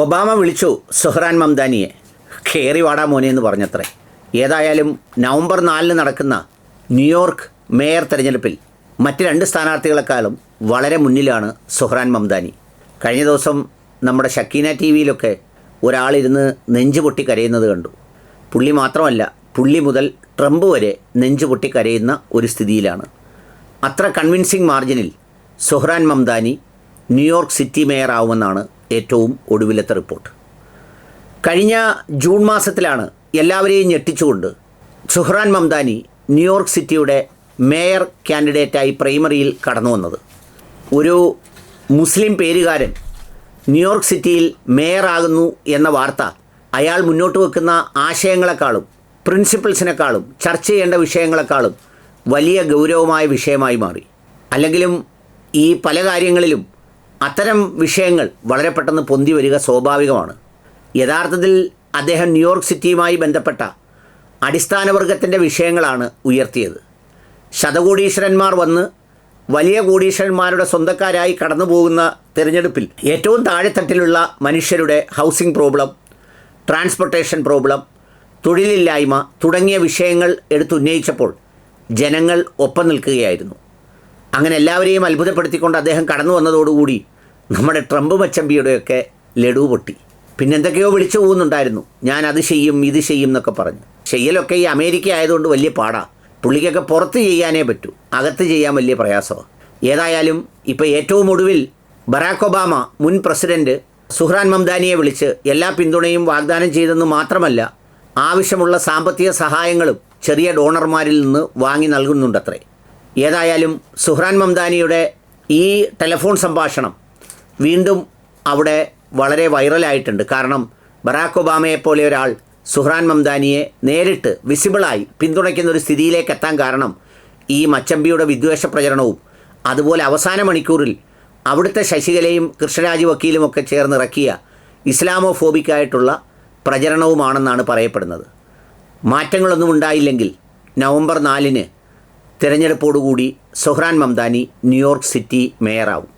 Obama വിളിച്ചു സുഹ്റാൻ മംദാനിയെ. കയറി വാടാ മോനെ എന്ന് പറഞ്ഞത്രേ. ഏതായാലും നവംബർ നാലിന് നടക്കുന്ന ന്യൂയോർക്ക് മേയർ തെരഞ്ഞെടുപ്പിൽ മറ്റ് രണ്ട് സ്ഥാനാർത്ഥികളെക്കാളും വളരെ മുന്നിലാണ് സുഹ്റാൻ മംദാനി. കഴിഞ്ഞ ദിവസം നമ്മുടെ ഷക്കീന ടി വിയിലൊക്കെ ഒരാളിരുന്ന് നെഞ്ചു പൊട്ടി കരയുന്നത് കണ്ടു. പുള്ളി മാത്രമല്ല പുള്ളി മുതൽ ട്രംപ് വരെ നെഞ്ചു പൊട്ടി കരയുന്ന ഒരു സ്ഥിതിയിലാണ്. അത്ര convincing മാർജിനിൽ Zohran Mamdani New York city mayor ആവുമെന്നാണ് ഏറ്റവും ഒടുവിലത്തെ റിപ്പോർട്ട്. കഴിഞ്ഞ ജൂൺ മാസത്തിലാണ് എല്ലാവരെയും ഞെട്ടിച്ചുകൊണ്ട് സുഹ്റാൻ മംദാനി ന്യൂയോർക്ക് സിറ്റിയുടെ മേയർ കാൻഡിഡേറ്റായി പ്രൈമറിയിൽ കടന്നു വന്നത്. ഒരു മുസ്ലിം പേരുകാരൻ ന്യൂയോർക്ക് സിറ്റിയിൽ മേയറാകുന്നു എന്ന വാർത്ത അയാൾ മുന്നോട്ട് വെക്കുന്ന ആശയങ്ങളെക്കാളും പ്രിൻസിപ്പിൾസിനെക്കാളും ചർച്ച ചെയ്യേണ്ട വിഷയങ്ങളെക്കാളും വലിയ ഗൗരവമായ വിഷയമായി മാറി. അല്ലെങ്കിലും ഈ പല കാര്യങ്ങളിലും അത്തരം വിഷയങ്ങൾ വളരെ പെട്ടെന്ന് പൊന്തി വരിക സ്വാഭാവികമാണ്. യഥാർത്ഥത്തിൽ അദ്ദേഹം ന്യൂയോർക്ക് സിറ്റിയുമായി ബന്ധപ്പെട്ട അടിസ്ഥാനവർഗത്തിന്റെ വിഷയങ്ങളാണ് ഉയർത്തിയത്. ശതകോടീശ്വരന്മാർ വന്ന് വലിയ കോടീശ്വരന്മാരുടെ സ്വന്തക്കാരായി കടന്നു പോകുന്ന തിരഞ്ഞെടുപ്പിൽ ഏറ്റവും താഴെത്തട്ടിലുള്ള മനുഷ്യരുടെ ഹൗസിംഗ് പ്രോബ്ലം ട്രാൻസ്പോർട്ടേഷൻ പ്രോബ്ലം തൊഴിലില്ലായ്മ തുടങ്ങിയ വിഷയങ്ങൾ എടുത്തുന്നയിച്ചപ്പോൾ ജനങ്ങൾ ഒപ്പം നിൽക്കുകയായിരുന്നു. അങ്ങനെ എല്ലാവരെയും അത്ഭുതപ്പെടുത്തിക്കൊണ്ട് അദ്ദേഹം കടന്നു വന്നതോടുകൂടി നമ്മുടെ ട്രംപ് മച്ചമ്പിയുടെയൊക്കെ ലഡു പൊട്ടി. പിന്നെന്തൊക്കെയോ വിളിച്ചു പോകുന്നുണ്ടായിരുന്നു. ഞാൻ അത് ചെയ്യും ഇത് ചെയ്യും എന്നൊക്കെ പറഞ്ഞു. ചെയ്യലൊക്കെ ഈ അമേരിക്ക ആയതുകൊണ്ട് വലിയ പാടാ. പുള്ളിക്കൊക്കെ പുറത്ത് ചെയ്യാനേ പറ്റൂ. അകത്ത് ചെയ്യാൻ വലിയ പ്രയാസമാണ് ഏതായാലും ഇപ്പോൾ ഏറ്റവും ഒടുവിൽ ബറാക്ക് ഒബാമ മുൻ പ്രസിഡന്റ് സുഹ്റാൻ മംദാനിയെ വിളിച്ച് എല്ലാ പിന്തുണയും വാഗ്ദാനം ചെയ്തെന്ന് മാത്രമല്ല ആവശ്യമുള്ള സാമ്പത്തിക സഹായങ്ങളും ചെറിയ ഡോണർമാരിൽ നിന്ന് വാങ്ങി നൽകുന്നുണ്ടത്രേ. ഏതായാലും സുഹ്റാൻ മംദാനിയുടെ ഈ ടെലിഫോൺ സംഭാഷണം വീണ്ടും അവിടെ വളരെ വൈറലായിട്ടുണ്ട്. കാരണം ബറാക്ക് ഒബാമയെ പോലെ ഒരാൾ സുഹ്റാൻ മംദാനിയെ നേരിട്ട് വിസിബിളായി പിന്തുണയ്ക്കുന്ന ഒരു സ്ഥിതിയിലേക്ക് എത്താൻ കാരണം ഈ മച്ചമ്പിയുടെ വിദ്വേഷ പ്രചരണവും അതുപോലെ അവസാന മണിക്കൂറിൽ അവിടുത്തെ ശശികലയും കൃഷ്ണരാജ് വക്കീലുമൊക്കെ ചേർന്നിറക്കിയ ഇസ്ലാമോഫോബിക്കായിട്ടുള്ള പ്രചരണവുമാണെന്നാണ് പറയപ്പെടുന്നത്. മാറ്റങ്ങളൊന്നും ഉണ്ടായില്ലെങ്കിൽ നവംബർ നാലിന് തിരഞ്ഞെടുപ്പോടുകൂടി Zohran Mamdani New York city മേയറാവും.